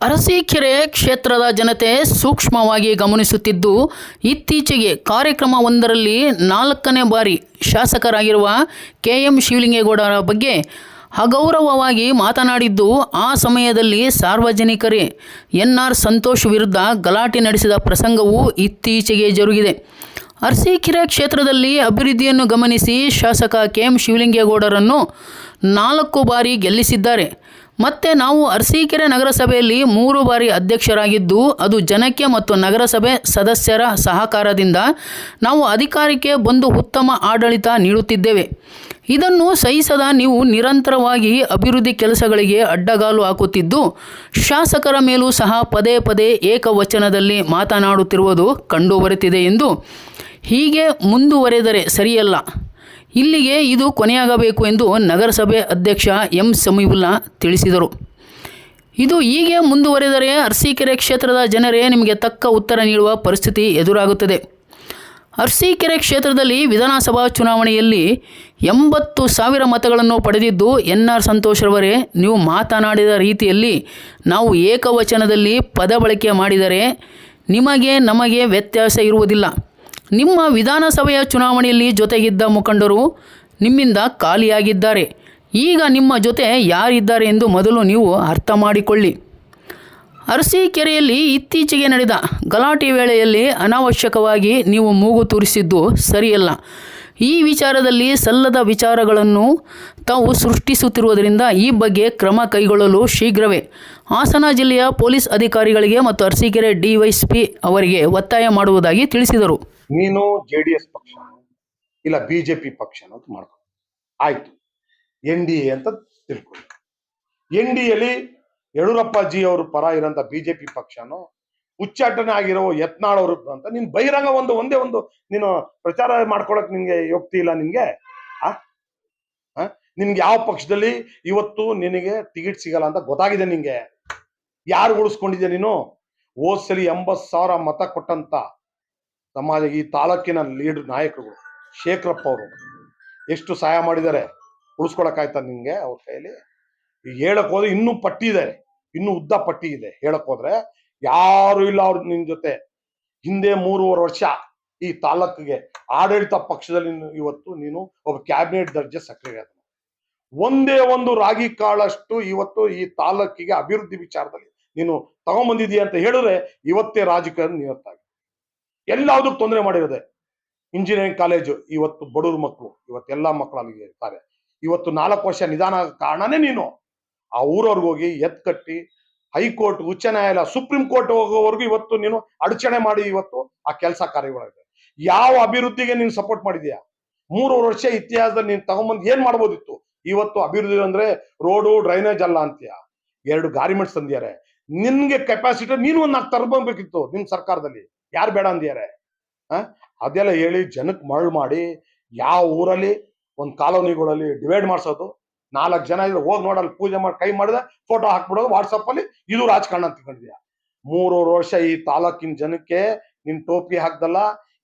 ಅರಸೀಕೆರೆ ಕ್ಷೇತ್ರದ ಜನತೆ ಸೂಕ್ಷ್ಮವಾಗಿ ಗಮನಿಸುತ್ತಿದ್ದು, ಇತ್ತೀಚೆಗೆ ಕಾರ್ಯಕ್ರಮವೊಂದರಲ್ಲಿ ನಾಲ್ಕನೇ ಬಾರಿ ಶಾಸಕರಾಗಿರುವ ಕೆ ಎಂ ಶಿವಲಿಂಗೇಗೌಡರ ಬಗ್ಗೆ ಅಗೌರವವಾಗಿ ಮಾತನಾಡಿದ್ದು, ಆ ಸಮಯದಲ್ಲಿ ಸಾರ್ವಜನಿಕರೇ ಎನ್ ಆರ್ ಸಂತೋಷ್ ವಿರುದ್ಧ ಗಲಾಟೆ ನಡೆಸಿದ ಪ್ರಸಂಗವು ಇತ್ತೀಚೆಗೆ ಜರುಗಿದೆ. ಅರಸೀಕೆರೆ ಕ್ಷೇತ್ರದಲ್ಲಿ ಅಭಿವೃದ್ಧಿಯನ್ನು ಗಮನಿಸಿ ಶಾಸಕ ಕೆ ಎಂ ಶಿವಲಿಂಗೇಗೌಡರನ್ನು ನಾಲ್ಕು ಬಾರಿ ಗೆಲ್ಲಿಸಿದ್ದಾರೆ. ಮತ್ತೆ ನಾವು ಅರಸೀಕೆರೆ ನಗರಸಭೆಯಲ್ಲಿ ಮೂರು ಬಾರಿ ಅಧ್ಯಕ್ಷರಾಗಿದ್ದು ಅದು ಜನಕ್ಕೆ ಮತ್ತು ನಗರಸಭೆ ಸದಸ್ಯರ ಸಹಕಾರದಿಂದ ನಾವು ಅಧಿಕಾರಕ್ಕೆ ಬಂದು ಉತ್ತಮ ಆಡಳಿತ ನೀಡುತ್ತಿದ್ದೇವೆ. ಇದನ್ನು ಸಹಿಸದ ನೀವು ನಿರಂತರವಾಗಿ ಅಭಿವೃದ್ಧಿ ಕೆಲಸಗಳಿಗೆ ಅಡ್ಡಗಾಲು ಹಾಕುತ್ತಿದ್ದು, ಶಾಸಕರ ಮೇಲೂ ಸಹ ಪದೇ ಪದೇ ಏಕವಚನದಲ್ಲಿ ಮಾತನಾಡುತ್ತಿರುವುದು ಕಂಡುಬರುತ್ತಿದೆ ಎಂದು ಹೀಗೆ ಮುಂದುವರೆದರೆ ಸರಿಯಲ್ಲ. ಇಲ್ಲಿಗೆ ಇದು ಕೊನೆಯಾಗಬೇಕು ಎಂದು ನಗರಸಭೆ ಅಧ್ಯಕ್ಷ ಎಂ ಸಮೀವುಲ್ಲಾ ತಿಳಿಸಿದರು. ಇದು ಹೀಗೆ ಮುಂದುವರೆದರೆ ಅರಸೀಕೆರೆ ಕ್ಷೇತ್ರದ ಜನರೇ ನಿಮಗೆ ತಕ್ಕ ಉತ್ತರ ನೀಡುವ ಪರಿಸ್ಥಿತಿ ಎದುರಾಗುತ್ತದೆ. ಅರಸೀಕೆರೆ ಕ್ಷೇತ್ರದಲ್ಲಿ ವಿಧಾನಸಭಾ ಚುನಾವಣೆಯಲ್ಲಿ ಎಂಬತ್ತು ಸಾವಿರ ಮತಗಳನ್ನು ಪಡೆದಿದ್ದು ಎನ್ ಆರ್ ಸಂತೋಷರವರೇ ನೀವು ಮಾತನಾಡಿದ ರೀತಿಯಲ್ಲಿ ನಾವು ಏಕವಚನದಲ್ಲಿ ಪದ ಬಳಕೆ ಮಾಡಿದರೆ ನಿಮಗೆ ನಮಗೆ ವ್ಯತ್ಯಾಸ ಇರುವುದಿಲ್ಲ. ನಿಮ್ಮ ವಿಧಾನಸಭೆಯ ಚುನಾವಣೆಯಲ್ಲಿ ಜೊತೆಗಿದ್ದ ಮುಖಂಡರು ನಿಮ್ಮಿಂದ ಖಾಲಿಯಾಗಿದ್ದಾರೆ. ಈಗ ನಿಮ್ಮ ಜೊತೆ ಯಾರಿದ್ದಾರೆ ಎಂದು ಮೊದಲು ನೀವು ಅರ್ಥ ಮಾಡಿಕೊಳ್ಳಿ. ಅರಸೀಕೆರೆಯಲ್ಲಿ ಇತ್ತೀಚೆಗೆ ನಡೆದ ಗಲಾಟೆ ವೇಳೆಯಲ್ಲಿ ಅನಾವಶ್ಯಕವಾಗಿ ನೀವು ಮೂಗು ತೂರಿಸಿದ್ದು ಸರಿಯಲ್ಲ. ಈ ವಿಚಾರದಲ್ಲಿ ಸಲ್ಲದ ವಿಚಾರಗಳನ್ನು ತಾವು ಸೃಷ್ಟಿಸುತ್ತಿರುವುದರಿಂದ ಈ ಬಗ್ಗೆ ಕ್ರಮ ಕೈಗೊಳ್ಳಲು ಶೀಘ್ರವೇ ಹಾಸನ ಜಿಲ್ಲೆಯ ಪೊಲೀಸ್ ಅಧಿಕಾರಿಗಳಿಗೆ ಮತ್ತು ಅರಸೀಕೆರೆ ಡಿವೈಎಸ್ಪಿ ಅವರಿಗೆ ಒತ್ತಾಯ ಮಾಡುವುದಾಗಿ ತಿಳಿಸಿದರು. ನೀನು ಜೆ ಡಿ ಎಸ್ ಪಕ್ಷ ಇಲ್ಲ ಬಿಜೆಪಿ ಪಕ್ಷ ಅಂತ ಮಾಡ್ಕೊ. ಆಯ್ತು. ಎನ್ ಡಿ ಎ ಅಂತ ತಿಳ್ಕೊಳ್ಳಿ ಎನ್ ಡಿ ಎಲ್ಲಿ ಯಡಿಯೂರಪ್ಪಾಜಿ ಅವರು ಪರ ಇರೋಂಥ ಬಿಜೆಪಿ ಪಕ್ಷನೋ ಉಚ್ಚಾಟನೆ ಆಗಿರೋ ಯತ್ನಾಳ್ ಅವರು ಅಂತ ನೀನು ಬಹಿರಂಗ ಒಂದು ಒಂದೇ ಒಂದು ನೀನು ಪ್ರಚಾರ ಮಾಡ್ಕೊಳಕ್ ನಿನ್ಗೆ ಯೋಗ್ತಿ ಇಲ್ಲ ನಿನ್ಗೆ, ಆ? ನಿನ್ಗೆ ಯಾವ ಪಕ್ಷದಲ್ಲಿ ಇವತ್ತು ನಿನಗೆ ಟಿಕೆಟ್ ಸಿಗಲ್ಲ ಅಂತ ಗೊತ್ತಾಗಿದೆ ನಿಂಗೆ ಯಾರು ಉಳಿಸ್ಕೊಂಡಿದ್ಯಾ ನೀನು? ಓದ್ಸಲಿ ಸಲಿ ಎಂಬತ್ ಸಾವಿರ ಮತ ಕೊಟ್ಟಂತ ಸಮಾಜ ಈ ತಾಲೂಕಿನ ಲೀಡ್ ನಾಯಕರುಗಳು ಶೇಖರಪ್ಪ ಅವರು ಎಷ್ಟು ಸಹಾಯ ಮಾಡಿದ್ದಾರೆ ಉಳಿಸ್ಕೊಳಕ್ಕಾಯ್ತಾ ನಿಂಗೆ ಅವ್ರ ಕೈಯಲ್ಲಿ? ಹೇಳಕ್ ಹೋದ್ರೆ ಇನ್ನೂ ಪಟ್ಟಿ ಇದೆ, ಇನ್ನೂ ಉದ್ದ ಪಟ್ಟಿ ಇದೆ. ಹೇಳಕ್ ಹೋದ್ರೆ ಯಾರು ಇಲ್ಲ ಅವ್ರ ನಿನ್ ಜೊತೆ. ಹಿಂದೆ ಮೂರುವರೆ ವರ್ಷ ಈ ತಾಲೂಕಿಗೆ ಆಡಳಿತ ಪಕ್ಷದಲ್ಲಿ ಇವತ್ತು ನೀನು ಒಬ್ಬ ಕ್ಯಾಬಿನೆಟ್ ದರ್ಜೆ ಸಕ್ರಿಯ ಒಂದೇ ಒಂದು ರಾಗಿ ಕಾಳಷ್ಟು ಇವತ್ತು ಈ ತಾಲೂಕಿಗೆ ಅಭಿವೃದ್ಧಿ ವಿಚಾರದಲ್ಲಿ ನೀನು ತಗೊಂಬಂದಿದೀಯ ಅಂತ ಹೇಳಿದ್ರೆ ಇವತ್ತೇ ರಾಜಕಾರಣ ನಿವತ್ತಾಗಿ ಎಲ್ಲದಕ್ಕೂ ತೊಂದರೆ ಮಾಡಿರೋದೆ. ಇಂಜಿನಿಯರಿಂಗ್ ಕಾಲೇಜು ಇವತ್ತು ಬಡವ್ರ ಮಕ್ಕಳು ಇವತ್ತೆಲ್ಲ ಮಕ್ಕಳು ಅಲ್ಲಿಗೆ ಇರ್ತಾರೆ. ಇವತ್ತು ನಾಲ್ಕು ವರ್ಷ ನಿಧಾನ ಕಾರಣನೇ ನೀನು. ಆ ಊರವ್ರಿಗೆ ಹೋಗಿ ಎತ್ ಕಟ್ಟಿ, ಹೈಕೋರ್ಟ್, ಉಚ್ಚ ನ್ಯಾಯಾಲಯ, ಸುಪ್ರೀಂ ಕೋರ್ಟ್ ಹೋಗೋವರೆಗೂ ಇವತ್ತು ನೀನು ಅಡಚಣೆ ಮಾಡಿ ಇವತ್ತು ಆ ಕೆಲಸ ಕಾರ್ಯಗಳಿದೆ ಯಾವ ಅಭಿವೃದ್ಧಿಗೆ ನೀನು ಸಪೋರ್ಟ್ ಮಾಡಿದ್ಯಾ? ಮೂರು ವರ್ಷ ಇತಿಹಾಸದಲ್ಲಿ ನೀನು ತಗೊಂಬಂದು ಏನ್ ಮಾಡ್ಬೋದಿತ್ತು? ಇವತ್ತು ಅಭಿವೃದ್ಧಿ ಅಂದ್ರೆ ರೋಡು, ಡ್ರೈನೇಜ್ ಅಲ್ಲ ಅಂತೀಯ? ಎರಡು ಗಾರಿಮೆಂಟ್ಸ್ ತಂದಿದ್ದಾರೆ. ನಿನ್ಗೆ ಕೆಪಾಸಿಟಿ ನೀನು ಒಂದು ನಾಲ್ಕು ತರಬೇಕಿತ್ತು ನಿಮ್ ಸರ್ಕಾರದಲ್ಲಿ. ಯಾರು ಬೇಡ ಅಂದ್ಯಾರೆ ಅದೆಲ್ಲ ಹೇಳಿ ಜನಕ್ಕೆ ಮರಳು ಮಾಡಿ ಯಾವ ಊರಲ್ಲಿ, ಒಂದು ಕಾಲೋನಿಗಳಲ್ಲಿ ಡಿವೈಡ್ ಮಾಡಿಸೋದು. ನಾಲ್ಕು ಜನ ಇದ್ರೆ ಹೋಗಿ ನೋಡಲ್ಲಿ ಪೂಜೆ ಮಾಡಿ ಕೈ ಮಾಡಿದೆ ಫೋಟೋ ಹಾಕ್ಬಿಡೋದು ವಾಟ್ಸಪ್ ಅಲ್ಲಿ ಇದು ರಾಜಕಾರಣ ಅಂತ ಕಂಡಿದ್ಯಾ ಮೂರೂವರೆ ವರ್ಷ ಈ ತಾಲೂಕಿನ ಜನಕ್ಕೆ ನಿನ್ ಟೋಪಿ ಹಾಕ್ದಲ್ಲ,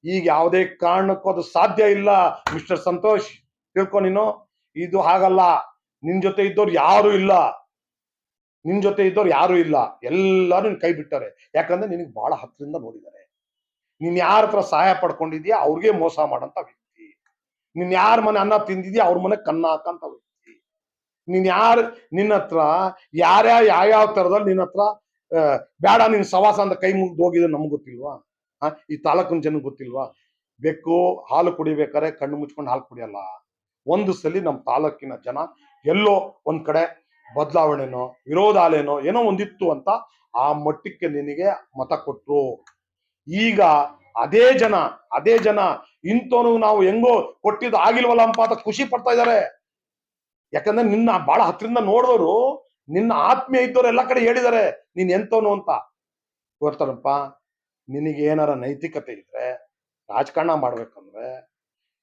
ಈಗ ಯಾವುದೇ ಕಾರಣಕ್ಕೂ ಅದು ಸಾಧ್ಯ ಇಲ್ಲ, ಮಿಸ್ಟರ್ ಸಂತೋಷ್, ತಿಳ್ಕೊ ನೀನು. ಇದು ಹಾಗಲ್ಲ, ನಿನ್ ಜೊತೆ ಇದ್ದವ್ರು ಯಾರು ಇಲ್ಲ. ನಿನ್ ಜೊತೆ ಇದ್ದವ್ರು ಯಾರು ಇಲ್ಲ. ಎಲ್ಲಾರು ಕೈ ಬಿಟ್ಟಾರೆ ಯಾಕಂದ್ರೆ ನಿನಗೆ ಬಹಳ ಹತ್ತರಿಂದ ನೋಡಿದ್ದಾರೆ. ನೀನ್ ಯಾರ ಹತ್ರ ಸಹಾಯ ಪಡ್ಕೊಂಡಿದ್ಯಾ ಅವ್ರಿಗೆ ಮೋಸ ಮಾಡಂತ ವ್ಯಕ್ತಿ. ನೀನ್ ಯಾರ ಮನೆ ಅನ್ನ ತಿಂದಿದ್ಯಾ ಅವ್ರ ಮನೆ ಕನ್ನ ಹಾಕಂತ ವ್ಯಕ್ತಿ. ನೀನ್ ಯಾರ ನಿನ್ನ ಹತ್ರ ಯಾವ ಯಾವ್ಯಾವ ತರದಲ್ಲಿ ನಿನ್ನ ಹತ್ರ ಬೇಡ ನಿನ್ ಸವಾಸ ಅಂತ ಕೈ ಮುಗ್ದು ಹೋಗಿದೆ ನಮ್ಗೆ ಗೊತ್ತಿಲ್ವಾ? ಈ ತಾಲೂಕಿನ ಜನಕ್ಕೆ ಗೊತ್ತಿಲ್ವಾ? ಬೆಕ್ಕು ಹಾಲು ಕುಡಿಬೇಕಾರೆ ಕಣ್ಣು ಮುಚ್ಕೊಂಡು ಹಾಲು ಕುಡಿಯಲ್ಲ. ಒಂದು ಸಲಿ ನಮ್ಮ ತಾಲೂಕಿನ ಜನ ಎಲ್ಲೋ ಒಂದ್ ಕಡೆ ಬದಲಾವಣೆನೋ, ವಿರೋಧಾಲೇನೋ ಏನೋ ಒಂದಿತ್ತು ಅಂತ ಆ ಮಟ್ಟಕ್ಕೆ ನಿನಗೆ ಮತ ಕೊಟ್ರು. ಈಗ ಅದೇ ಜನ ಅದೇ ಜನ ಇಂಥವನು ನಾವು ಹೆಂಗೋ ಕೊಟ್ಟಿದ್ದು ಆಗಿಲ್ವಲ್ಲ ಅಂತ ಅಂತ ಖುಷಿ ಪಡ್ತಾ ಇದ್ದಾರೆ. ಯಾಕಂದ್ರೆ ನಿನ್ನ ಬಹಳ ಹತ್ತಿರಿಂದ ನೋಡಿದವರು, ನಿನ್ನ ಆತ್ಮೀಯ ಇದ್ದವ್ರು ಎಲ್ಲ ಕಡೆ ಹೇಳಿದ್ದಾರೆ, ನೀನ್ ಎಂತವನು ಅಂತ. ಗೊತ್ತಾರಪ್ಪ ನಿನಗೆ ಏನಾರ ನೈತಿಕತೆ ಇದ್ರೆ, ರಾಜಕಾರಣ ಮಾಡ್ಬೇಕಂದ್ರೆ,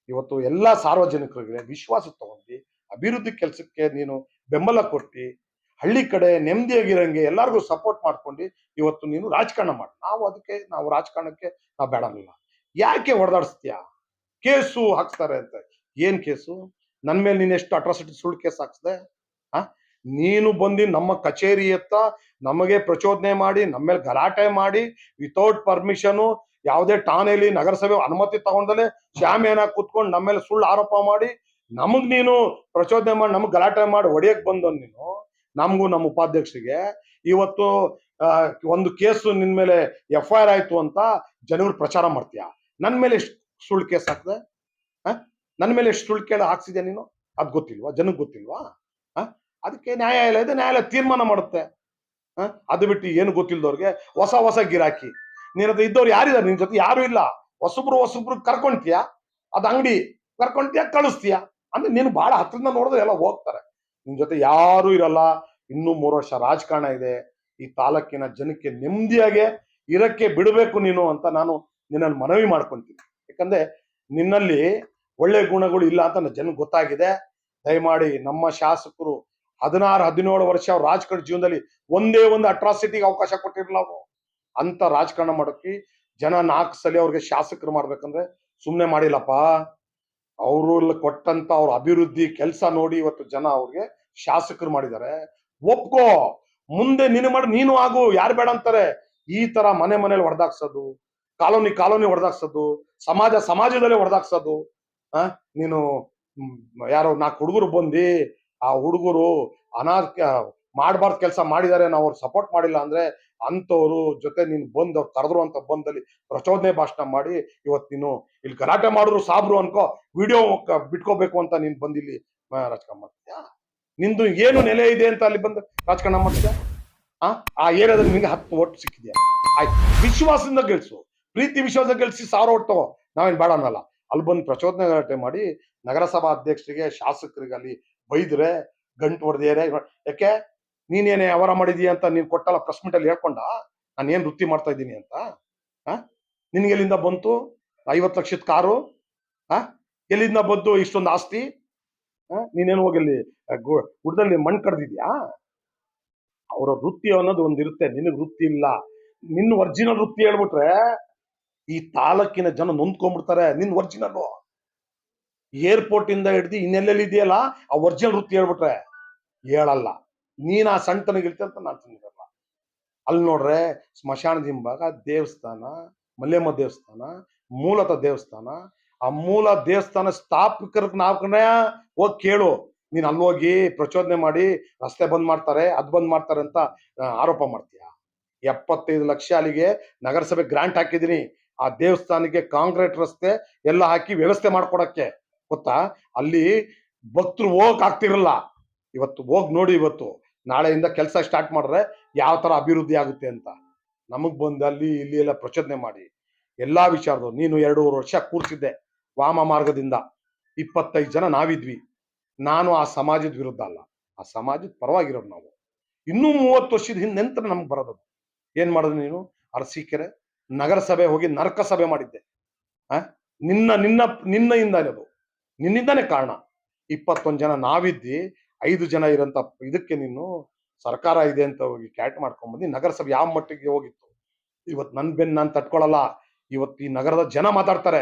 ಇವತ್ತು ಎಲ್ಲಾ ಸಾರ್ವಜನಿಕರಿಗೆ ವಿಶ್ವಾಸ ತಗೊಂಡಿ, ಅಭಿವೃದ್ಧಿ ಕೆಲಸಕ್ಕೆ ನೀನು ಬೆಂಬಲ ಕೊಟ್ಟು ಹಳ್ಳಿ ಕಡೆ ನೆಮ್ಮದಿಯಾಗಿರಂಗೆ ಎಲ್ಲರಿಗೂ ಸಪೋರ್ಟ್ ಮಾಡ್ಕೊಂಡು ಇವತ್ತು ನೀನು ರಾಜಕಾರಣ ಮಾಡಿ. ನಾವು ಅದಕ್ಕೆ, ನಾವು ರಾಜಕಾರಣಕ್ಕೆ ನಾವು ಬೇಡಂಗಿಲ್ಲ ಯಾಕೆ ಹೊಡೆದಾಡಿಸ್ತೀಯಾ? ಕೇಸು ಹಾಕ್ಸ್ತಾರೆ ಅಂತ. ಏನ್ ಕೇಸು? ನನ್ ಮೇಲೆ ನೀನು ಎಷ್ಟು ಅಟ್ರಾಸಿಟಿ ಸುಳ್ಳು ಕೇಸ್ ಹಾಕ್ಸ್ದೆ? ಆ? ನೀನು ಬಂದು ನಮ್ಮ ಕಚೇರಿ ಹತ್ತ ನಮಗೆ ಪ್ರಚೋದನೆ ಮಾಡಿ ನಮ್ಮ ಮೇಲೆ ಗಲಾಟೆ ಮಾಡಿ ವಿತೌಟ್ ಪರ್ಮಿಷನು ಯಾವುದೇ ಠಾಣೆಯಲ್ಲಿ ನಗರಸಭೆ ಅನುಮತಿ ತಗೊಂಡಲೆ ಏನಾಗಿ ಕುತ್ಕೊಂಡು ನಮ್ಮ ಮೇಲೆ ಸುಳ್ಳು ಆರೋಪ ಮಾಡಿ, ನಮಗ್ ನೀನು ಪ್ರಚೋದನೆ ಮಾಡಿ, ನಮಗ್ ಗಲಾಟೆ ಮಾಡಿ ಹೊಡಿಯಕ್ ಬಂದ ನೀನು. ನಮಗೂ ನಮ್ಮ ಉಪಾಧ್ಯಕ್ಷರಿಗೆ. ಇವತ್ತು ಒಂದು ಕೇಸು ನಿನ್ ಮೇಲೆ ಎಫ್ ಐ ಆರ್ ಆಯ್ತು ಅಂತ ಜನರು ಪ್ರಚಾರ ಮಾಡ್ತೀಯ? ನನ್ನ ಮೇಲೆ ಎಷ್ಟು ಸುಳ್ಳು ಕೇಸ್ ಹಾಕ್ದೆ? ನನ್ನ ಮೇಲೆ ಎಷ್ಟು ಸುಳ್ಳು ಕೇಳ ಹಾಕ್ಸಿದೆ ನೀನು? ಅದು ಗೊತ್ತಿಲ್ವಾ? ಜನಕ್ಕೆ ಗೊತ್ತಿಲ್ವಾ? ಅದಕ್ಕೆ ನ್ಯಾಯಾಲಯದ ನ್ಯಾಯಾಲಯ ತೀರ್ಮಾನ ಮಾಡುತ್ತೆ? ಅದು ಬಿಟ್ಟು ಏನು ಗೊತ್ತಿಲ್ದವ್ರಿಗೆ ಹೊಸ ಹೊಸ ಗಿರಾಕಿ. ನಿನ್ನ ಹತ್ರ ಇದ್ದವ್ರು ಯಾರಿದ್ದಾರೆ ನಿನ್ ಜೊತೆ ಯಾರು ಇಲ್ಲ. ಹೊಸಬ್ರು ಹೊಸಬ್ರು ಕರ್ಕೊಂತೀಯ ಅದ್ ಅಂಗಡಿ ಕರ್ಕೊಂತೀಯ ಕಳಿಸ್ತೀಯ? ಅಂದ್ರೆ ನೀನು ಬಹಳ ಹತ್ರದಿಂದ ನೋಡಿದ್ರೆ ಎಲ್ಲ ಹೋಗ್ತಾರೆ. ನಿನ್ ಜೊತೆ ಯಾರು ಇರಲ್ಲ. ಇನ್ನೂ ಮೂರು ವರ್ಷ ರಾಜಕಾರಣ ಇದೆ. ಈ ತಾಲೂಕಿನ ಜನಕ್ಕೆ ನೆಮ್ಮದಿಯಾಗೆ ಇರಕ್ಕೆ ಬಿಡಬೇಕು ನೀನು ಅಂತ ನಾನು ನಿನ್ನನ್ನು ಮನವಿ ಮಾಡ್ಕೊಂತೀನಿ. ಯಾಕಂದ್ರೆ ನಿನ್ನಲ್ಲಿ ಒಳ್ಳೆ ಗುಣಗಳು ಇಲ್ಲ ಅಂತ ಜನ ಗೊತ್ತಾಗಿದೆ. ದಯಮಾಡಿ ನಮ್ಮ ಶಾಸಕರು ಹದಿನಾರು, ಹದಿನೇಳು ವರ್ಷ ಅವ್ರ ರಾಜಕಾರಣ ಜೀವನದಲ್ಲಿ ಒಂದೇ ಒಂದು ಅಟ್ರಾಸಿಟಿಗೆ ಅವಕಾಶ ಕೊಟ್ಟಿರಲ್ಲ ಅವರು. ಅಂತ ರಾಜಕಾರಣ ಮಾಡೋಕೆ ಜನ ನಾಲ್ಕು ಸಲ ಅವ್ರಿಗೆ ಶಾಸಕರು ಮಾಡ್ಬೇಕಂದ್ರೆ ಸುಮ್ಮನೆ ಮಾಡಿಲ್ಲಪ್ಪ. ಅವರು ಕೊಟ್ಟಂತ ಅವ್ರ ಅಭಿವೃದ್ಧಿ ಕೆಲಸ ನೋಡಿ ಇವತ್ತು ಜನ ಅವ್ರಿಗೆ ಶಾಸಕರು ಮಾಡಿದ್ದಾರೆ. ಒಪ್ಕೋ! ಮುಂದೆ ನೀನು ಮಾಡಿ, ನೀನು ಆಗು, ಯಾರು ಬೇಡ ಅಂತಾರೆ. ಈ ತರ ಮನೆ ಮನೇಲಿ ಹೊಡೆದಾಕ್ಸೋದು ಕಾಲೋನಿ ಕಾಲೋನಿ ಹೊಡೆದಾಕ್ಸೋದು ಸಮಾಜ ಸಮಾಜದಲ್ಲೇ ಹೊಡೆದಾಕ್ಸೋದು ಆ? ನೀನು ಯಾರು ನಾಲ್ಕು ಹುಡುಗರು ಬಂದು, ಆ ಹುಡುಗರು ಅನಾಥ ಮಾಡಬಾರ್ದು ಕೆಲಸ ಮಾಡಿದ್ದಾರೆ ನಾವು ಅವ್ರು ಸಪೋರ್ಟ್ ಮಾಡಿಲ್ಲ ಅಂದ್ರೆ ಅಂತವ್ರು ಜೊತೆ ನೀನು ಬಂದ್ ಅವ್ರು ಕರೆದ್ರು ಅಂತ ಬಂದಲ್ಲಿ ಪ್ರಚೋದನೆ ಭಾಷಣ ಮಾಡಿ ಇವತ್ತು ನೀನು ಇಲ್ಲಿ ಗಲಾಟೆ ಮಾಡಿದ್ರು ಸಾಬ್ರು ಅನ್ಕೋ, ವಿಡಿಯೋ ಬಿಟ್ಕೋಬೇಕು ಅಂತ ನೀನ್ ಬಂದಿಲ್ಲಿ ರಾಜಕಾರಣ ಮಾಡ್ತೀಯಾ ನಿಂದು ಏನು ನೆಲೆ ಇದೆ ಅಂತ ಅಲ್ಲಿ ಬಂದು ರಾಜಕಾರಣ ಮಾಡ್ತೀಯಾ ಆ ಆ ಏರಿಯಾದಲ್ಲಿ ನಿಮಗೆ ಹತ್ತು ಓಟ್ ಸಿಕ್ಕಿದ್ಯಾ? ಆಯ್ತು. ವಿಶ್ವಾಸದಿಂದ ಗೆಲ್ಸು. ಪ್ರೀತಿ ವಿಶ್ವಾಸ ಗೆಲ್ಸಿ ಸಾವಿರ ಓಟ್ ತಗೋ. ನಾವೇನ್ ಬೇಡ ಅನ್ನಲ್ಲ. ಅಲ್ಲಿ ಬಂದು ಪ್ರಚೋದನೆ ಗಲಾಟೆ ಮಾಡಿ ನಗರಸಭಾ ಅಧ್ಯಕ್ಷರಿಗೆ ಶಾಸಕರಿಗೆ ಅಲ್ಲಿ ಬೈದ್ರೆ, ಗಂಟು ಹೊಡೆದೇರೆ ಯಾಕೆ? ನೀನೇನೇ ಅವರ ಮಾಡಿದೀಯ ಅಂತ ನೀನ್ ಕೊಟ್ಟಲ್ಲ ಪ್ರೆಸ್ ಅಲ್ಲಿ ಹೇಳ್ಕೊಂಡ? ನಾನು ಏನ್ ವೃತ್ತಿ ಮಾಡ್ತಾ ಇದ್ದೀನಿ ಅಂತ? ಆ? ನಿನ್ಗೆ ಎಲ್ಲಿಂದ ಬಂತು? ಐವತ್ತು ಲಕ್ಷದ ಕಾರು? ಆ? ಎಲ್ಲಿಂದ ಬಂತು ಇಷ್ಟೊಂದು ಆಸ್ತಿ? ನೀನೇನು ಹೋಗಿ ಅಲ್ಲಿ ಗುಡ್ದಲ್ಲಿ ಮಣ್ಣು ಕಡ್ದಿದ್ಯಾ? ಅವರ ವೃತ್ತಿ ಅನ್ನೋದು ಒಂದಿರುತ್ತೆ, ನಿನಗೆ ವೃತ್ತಿ ಇಲ್ಲ. ನಿನ್ನ ಒರ್ಜಿನಲ್ ವೃತ್ತಿ ಹೇಳ್ಬಿಟ್ರೆ ಈ ತಾಲೂಕಿನ ಜನ ನೊಂದ್ಕೊಂಡ್ಬಿಡ್ತಾರೆ ನಿನ್ನ ಒರಿಜಿನಲ್ ಏರ್ಪೋರ್ಟ್ ಇಂದ ಹಿಡ್ದು ಇನ್ನೆಲ್ಲೆಲ್ಲಿ ಇದೆಯಲ್ಲ, ಆ ಒರಿಜಿನಲ್ ವೃತ್ತಿ ಹೇಳ್ಬಿಟ್ರೆ ಹೇಳಲ್ಲ. ನೀನ್ ಆ ಸಣ್ಣತನಗಿರ್ತಿ ಅಂತ ನಾನು ಸುಮ್ಮನಿರಲ್ಲ ಅಲ್ಲಿ ನೋಡ್ರೆ ಸ್ಮಶಾನದ ಹಿಂಭಾಗ ದೇವಸ್ಥಾನ ಮಲ್ಲೇಮ್ಮ ದೇವಸ್ಥಾನ, ಮೂಲತ ದೇವಸ್ಥಾನ. ಆ ಮೂಲ ದೇವಸ್ಥಾನ ಸ್ಥಾಪಕರ ನಾವು ಕಣ ಹೋಗಿ ಕೇಳು. ನೀನ್ ಅಲ್ಲಿ ಹೋಗಿ ಪ್ರಚೋದನೆ ಮಾಡಿ ರಸ್ತೆ ಬಂದ್ ಮಾಡ್ತಾರೆ, ಅದ್ ಬಂದ್ ಮಾಡ್ತಾರೆ ಅಂತ ಆರೋಪ ಮಾಡ್ತೀಯ? ಎಪ್ಪತ್ತೈದು ಲಕ್ಷ ಅಲ್ಲಿಗೆ ನಗರಸಭೆ ಗ್ರಾಂಟ್ ಹಾಕಿದೀನಿ ಆ ದೇವಸ್ಥಾನಕ್ಕೆ ಕಾಂಕ್ರೀಟ್ ರಸ್ತೆ ಎಲ್ಲ ಹಾಕಿ ವ್ಯವಸ್ಥೆ ಮಾಡ್ಕೊಡಕ್ಕೆ. ಗೊತ್ತಾ? ಅಲ್ಲಿ ಭಕ್ತರು ಹೋಗಕ್ ಆಗ್ತಿರಲ್ಲ. ಇವತ್ತು ಹೋಗ್ ನೋಡಿ ಇವತ್ತು. ನಾಳೆಯಿಂದ ಕೆಲಸ ಸ್ಟಾರ್ಟ್ ಮಾಡಿದ್ರೆ ಯಾವ ತರ ಅಭಿವೃದ್ಧಿ ಆಗುತ್ತೆ ಅಂತ. ನಮಗ್ ಬಂದು ಅಲ್ಲಿ ಇಲ್ಲಿ ಎಲ್ಲ ಪ್ರಚೋದನೆ ಮಾಡಿ. ಎಲ್ಲಾ ವಿಚಾರದ ನೀನು ಎರಡೂವರೆ ವರ್ಷ ಕೂರಿಸಿದ್ದೆ ವಾಮ ಮಾರ್ಗದಿಂದ. ಇಪ್ಪತ್ತೈದು ಜನ ನಾವಿದ್ವಿ. ನಾನು ಆ ಸಮಾಜದ ವಿರುದ್ಧ ಅಲ್ಲ. ಆ ಸಮಾಜದ ಪರವಾಗಿರೋದು ನಾವು. ಇನ್ನೂ ಮೂವತ್ತು ವರ್ಷದ ಹಿಂದೆ ನಂತರ ನಮ್ಗೆ ಬರೋದು ಏನ್ ಮಾಡಿದ್ರು ನೀನು? ಅರಸೀಕೆರೆ ನಗರಸಭೆ ಹೋಗಿ ನರಕ ಸಭೆ ಮಾಡಿದ್ದೆ. ಆ? ನಿನ್ನ ನಿನ್ನ ನಿನ್ನಿಂದ ಅದು. ನಿನ್ನಿಂದಾನೇ ಕಾರಣ. ಇಪ್ಪತ್ತೊಂದು ಜನ ನಾವಿದ್ದಿ ಐದು ಜನ ಇರೋಂಥ ಇದಕ್ಕೆ ನೀನು ಸರ್ಕಾರ ಇದೆ ಅಂತ ಹೋಗಿ ಕ್ಯಾಟ್ ಮಾಡ್ಕೊಂಡ್ಬಂದು ನಗರಸಭೆ ಯಾವ ಮಟ್ಟಿಗೆ ಹೋಗಿತ್ತು? ಇವತ್ತು ನನ್ ಬೆನ್ ನಾನು ತಟ್ಕೊಳಲ್ಲ. ಇವತ್ತು ಈ ನಗರದ ಜನ ಮಾತಾಡ್ತಾರೆ.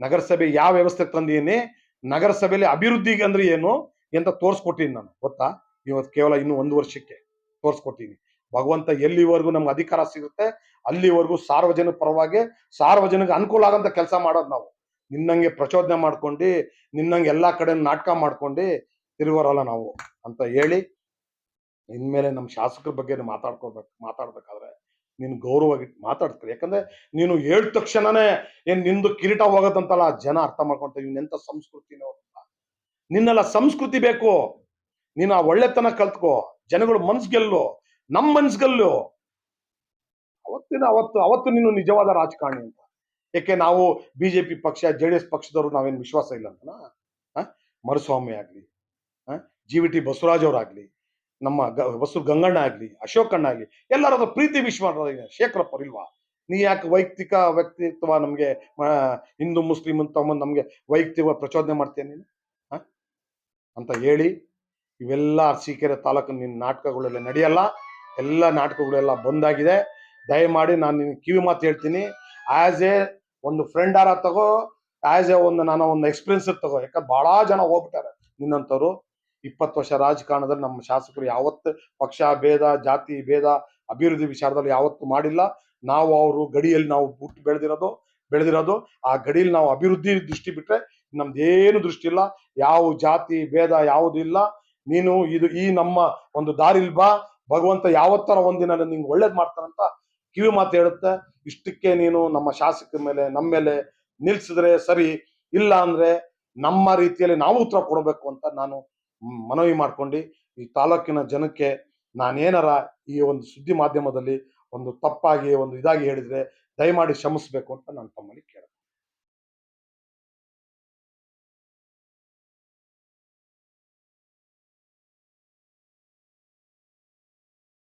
ನಗರಸಭೆ ಯಾವ ವ್ಯವಸ್ಥೆ ತಂದೀನಿ ನಗರಸಭೆಯಲ್ಲಿ ಅಭಿವೃದ್ಧಿಗೆ ಅಂದ್ರೆ ಏನು ಅಂತ ತೋರ್ಸ್ಕೊಟ್ಟಿನಿ ನಾನು, ಗೊತ್ತಾ? ಇವತ್ತು ಕೇವಲ ಇನ್ನು ಒಂದು ವರ್ಷಕ್ಕೆ ತೋರ್ಸ್ಕೊಟ್ಟಿನಿ. ಭಗವಂತ ಎಲ್ಲಿವರೆಗೂ ನಮ್ಗೆ ಅಧಿಕಾರ ಸಿಗುತ್ತೆ, ಅಲ್ಲಿವರೆಗೂ ಸಾರ್ವಜನಿಕ ಪರವಾಗಿ ಸಾರ್ವಜನಿಕ ಅನುಕೂಲ ಆಗಂತ ಕೆಲಸ ಮಾಡೋದು ನಾವು. ನಿನ್ನಂಗೆ ಪ್ರಚೋದನೆ ಮಾಡ್ಕೊಂಡು, ನಿನ್ನಂಗೆ ಎಲ್ಲಾ ಕಡೆ ನಾಟಕ ಮಾಡ್ಕೊಂಡು ತಿರುಗೋರಲ್ಲ ನಾವು ಅಂತ ಹೇಳಿ ಇನ್ಮೇಲೆ ನಮ್ಮ ಶಾಸಕರ ಬಗ್ಗೆ ಮಾತಾಡ್ಕೋಬೇಕು, ಮಾತಾಡ್ಬೇಕಾದ್ರೆ ನೀನು ಗೌರವವಾಗಿ ಮಾತಾಡ್ತೀರಿ. ಯಾಕಂದ್ರೆ ನೀನು ಹೇಳಿದ ತಕ್ಷಣನೇ ಏನ್ ನಿಂದು ಕಿರೀಟ ಹೋಗತ್ತಂತಲ್ಲ, ಜನ ಅರ್ಥ ಮಾಡ್ಕೊಂತ ಎಂತ ಸಂಸ್ಕೃತಿನೋ ನಿನ್ನೆಲ್ಲ ಸಂಸ್ಕೃತಿ ಬೇಕು. ನೀನು ಆ ಒಳ್ಳೆತನ ಕಲ್ತ್ಕೋ, ಜನಗಳು ಗೆಲ್ಲು, ನಮ್ ಮನ್ಸ್ ಗೆಲ್ಲು. ಅವತ್ತಿನ, ಅವತ್ತು ಅವತ್ತು ನೀನು ನಿಜವಾದ ರಾಜಕಾರಣಿ ಅಂತ. ಯಾಕೆ ನಾವು ಬಿಜೆಪಿ ಪಕ್ಷ, ಜೆ ಡಿ ಎಸ್ ಪಕ್ಷದವರು ನಾವೇನು ವಿಶ್ವಾಸ ಇಲ್ಲ ಅಂತನಾ? ಮರುಸ್ವಾಮಿ ಆಗ್ಲಿ ಜಿ ವಿ ಟಿ ಬಸವರಾಜ್ ಅವರಾಗ್ಲಿ, ನಮ್ಮ ಬಸವ ಗಂಗಣ್ಣ ಆಗ್ಲಿ ಅಶೋಕಣ್ಣ ಆಗ್ಲಿ ಎಲ್ಲರ ಹತ್ರ ಪ್ರೀತಿ ವಿಶ್ವಾಸ ಶೇಖರಪ್ಪ ಇಲ್ವಾ? ನೀ ಯಾಕೆ ವೈಯಕ್ತಿಕ ವ್ಯಕ್ತಿತ್ವ ನಮ್ಗೆ ಹಿಂದೂ, ಮುಸ್ಲಿಂ ಅಂತ ನಮಗೆ ವೈಯಕ್ತಿಕ ಪ್ರಚೋದನೆ ಮಾಡ್ತೀಯ ನೀನು? ಅಂತ ಹೇಳಿ, ಇವೆಲ್ಲ ಅರಸೀಕೆರೆ ತಾಲೂಕಿನ ನಿನ್ನ ನಾಟಕಗಳೆಲ್ಲ ನಡೆಯಲ್ಲ, ಎಲ್ಲ ನಾಟಕಗಳೆಲ್ಲ ಬಂದಾಗಿದೆ. ದಯಮಾಡಿ ನಾನು ನಿನ್ ಕಿವಿ ಮಾತು ಹೇಳ್ತೀನಿ. ಆಸ್ ಎ ಒಂದು ಫ್ರೆಂಡ್ ಆರ ತಗೋ, ಆಸ್ ಎ ಒಂದು, ನಾನು ಒಂದು ಎಕ್ಸ್ಪೀರಿಯನ್ಸ್ ತಗೋ. ಯಾಕಂದ್ರೆ ಭಾಳ ಜನ ಹೋಗ್ಬಿಟ್ಟಾರೆ ನಿನ್ನಂತವ್ರು. ಇಪ್ಪತ್ತು ವರ್ಷ ರಾಜಕಾರಣದಲ್ಲಿ ನಮ್ಮ ಶಾಸಕರು ಯಾವತ್ತು ಪಕ್ಷ, ಭೇದ, ಜಾತಿ, ಭೇದ, ಅಭಿವೃದ್ಧಿ ವಿಚಾರದಲ್ಲಿ ಯಾವತ್ತು ಮಾಡಿಲ್ಲ. ನಾವು ಅವರು ಗಡಿಯಲ್ಲಿ ನಾವು ಹುಟ್ಟು ಬೆಳೆದಿರೋದು ಬೆಳೆದಿರೋದು, ಆ ಗಡಿಯಲ್ಲಿ ನಾವು ಅಭಿವೃದ್ಧಿ ದೃಷ್ಟಿ ಬಿಟ್ರೆ ಏನು ದೃಷ್ಟಿ ಇಲ್ಲ. ಯಾವ ಜಾತಿ, ಭೇದ ಯಾವುದು ಇಲ್ಲ. ನೀನು ಇದು ಈ ನಮ್ಮ ಒಂದು ದಾರಿಲ್ ಬಾ. ಭಗವಂತ ಯಾವತ್ತರ ಒಂದಿನ ನಿಂಗೆ ಒಳ್ಳೇದ್ ಮಾಡ್ತಾನಂತ ಕಿವಿ ಮಾತು ಹೇಳುತ್ತೆ. ಇಷ್ಟಕ್ಕೆ ನೀನು ನಮ್ಮ ಶಾಸಕರ ಮೇಲೆ, ನಮ್ಮ ಮೇಲೆ ನಿಲ್ಸಿದ್ರೆ ಸರಿ. ಇಲ್ಲ ಅಂದ್ರೆ ನಮ್ಮ ರೀತಿಯಲ್ಲಿ ನಾವು ಉತ್ತರ ಕೊಡಬೇಕು ಅಂತ ನಾನು ಮನವಿ ಮಾಡ್ಕೊಂಡು ಈ ತಾಲೂಕಿನ ಜನಕ್ಕೆ ನಾನೇನಾರ ಈ ಒಂದು ಸುದ್ದಿ ಮಾಧ್ಯಮದಲ್ಲಿ ಒಂದು ತಪ್ಪಾಗಿ, ಒಂದು ಇದಾಗಿ ಹೇಳಿದ್ರೆ ದಯಮಾಡಿ ಕ್ಷಮಿಸ್ಬೇಕು ಅಂತ ನಾನು ತಮ್ಮಲ್ಲಿ ಕೇಳ